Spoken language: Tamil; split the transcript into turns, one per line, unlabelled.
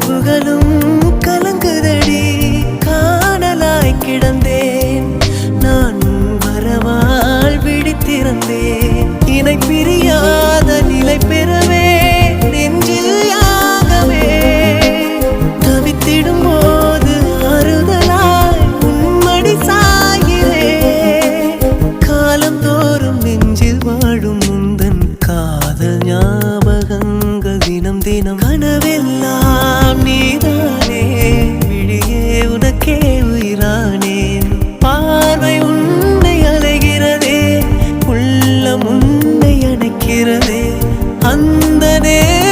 உணர்வுகளும் கலங்குதடி. காணலாய் கிடந்தேன். நான் வரவால் விழித்திருந்தேன். தினம் தினம் கனவெல்லாம் நீதானே. விழியே உனக்கே உயிரானே. பார்வை உன்னை அலைகிறதே. உள்ளம் உன்னை அணைக்கிறதே. அந்த நேரம்